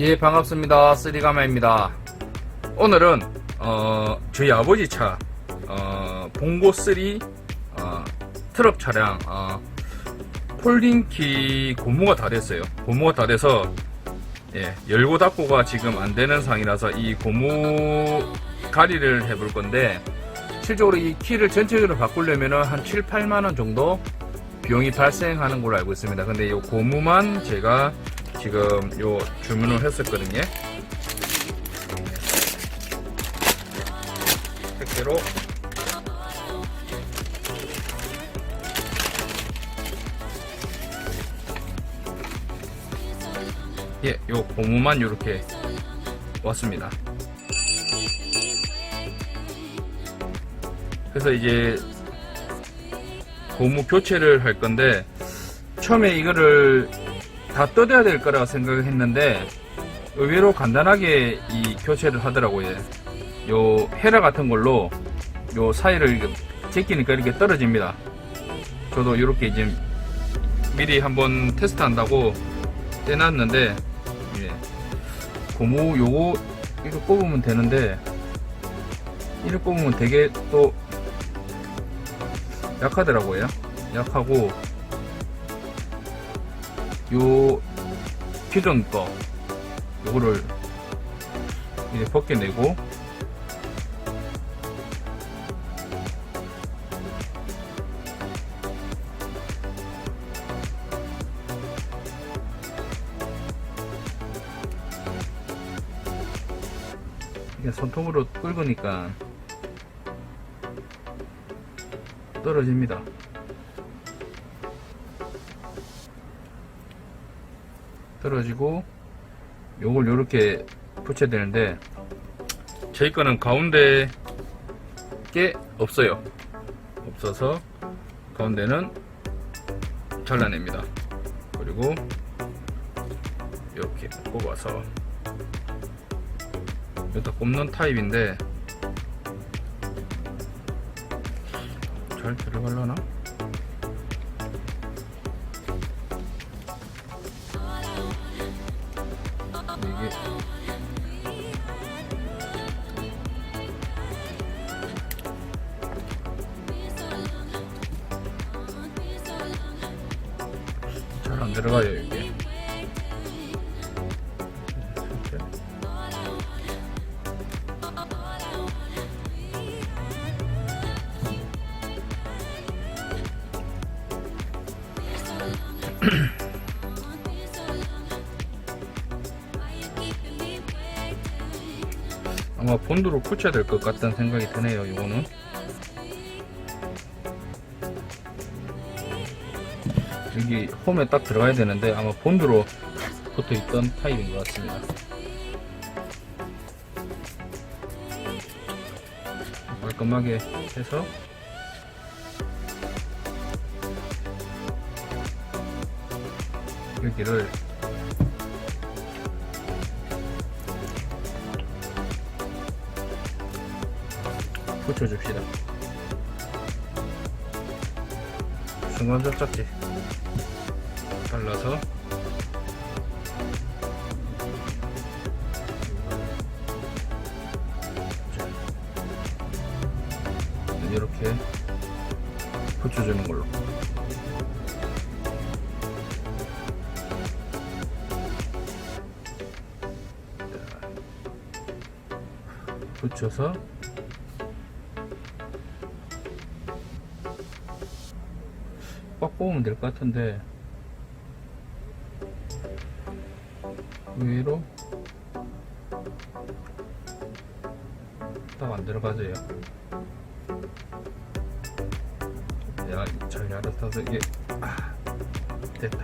예 반갑습니다. 쓰리가마입니다. 오늘은 어, 저희 아버지 차 어, 봉고 3 어, 트럭 차량 어, 폴딩키 고무가 다 됐어요. 고무가 다 돼서 예, 열고 닫고가 지금 안 되는 상이라서 이 고무 가리를 해볼 건데 실적으로 이 키를 전체적으로 바꾸려면 한 7, 8만 원 정도 비용이 발생하는 걸로 알고 있습니다. 근데 이 고무만 제가 지금 요 주문을 했었거든요. 택배로 예, 요 고무만 이렇게 왔습니다. 그래서 이제 고무 교체를 할 건데 처음에 이거를 다 뜯어야 될 거라고 생각했는데 의외로 간단하게 이 교체를 하더라고요. 요 헤라 같은 걸로 요 사이를 제끼니까 이렇게 떨어집니다. 저도 이렇게 이제 미리 한번 테스트 한다고 떼놨는데 예. 고무 요거 이거 뽑으면 되는데 이를 뽑으면 되게 또 약하더라고요. 약하고 요 기존 거 요거를 이제 벗겨내고 이게 손톱으로 긁으니까 떨어집니다. 떨어지고 요걸 요렇게 붙여야 되는데 저희 거는 가운데 게 없어요. 없어서 가운데는 잘라냅니다. 그리고 이렇게 뽑아서 여기다 꼽는 타입인데 잘 들어갈라나? 이게 잘 안 들어가요 이게 아마 본드로 붙여야 될 것 같다는 생각이 드네요 이거는. 여기 홈에 딱 들어가야 되는데 아마 본드로 붙어 있던 타입인 것 같습니다. 깔끔하게 해서 여기를 붙여줍시다. 중간 접착제 발라서 자, 이렇게 붙여주는 걸로. 자, 붙여서 꽉 뽑으면 될 것 같은데. 의외로. 딱 안 들어가져요. 내가 잘 알아서 이게 아, 됐다.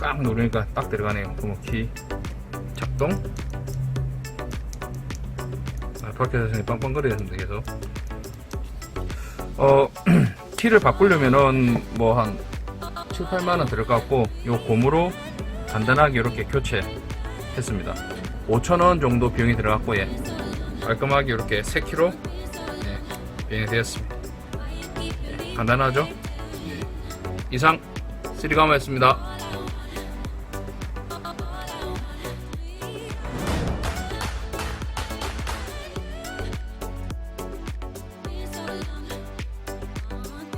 꽉 누르니까 딱 들어가네요. 구멍키 작동? 아, 밖에서 빵빵거리는데 계속. 어, 키를 바꾸려면은 뭐 한 7, 8만원 들을 것 같고, 요 고무로 간단하게 이렇게 교체했습니다. 5천원 정도 비용이 들어갔고, 예. 깔끔하게 이렇게 3kg, 예, 비용이 되었습니다. 예, 간단하죠? 예. 이상, 쓰리가마였습니다.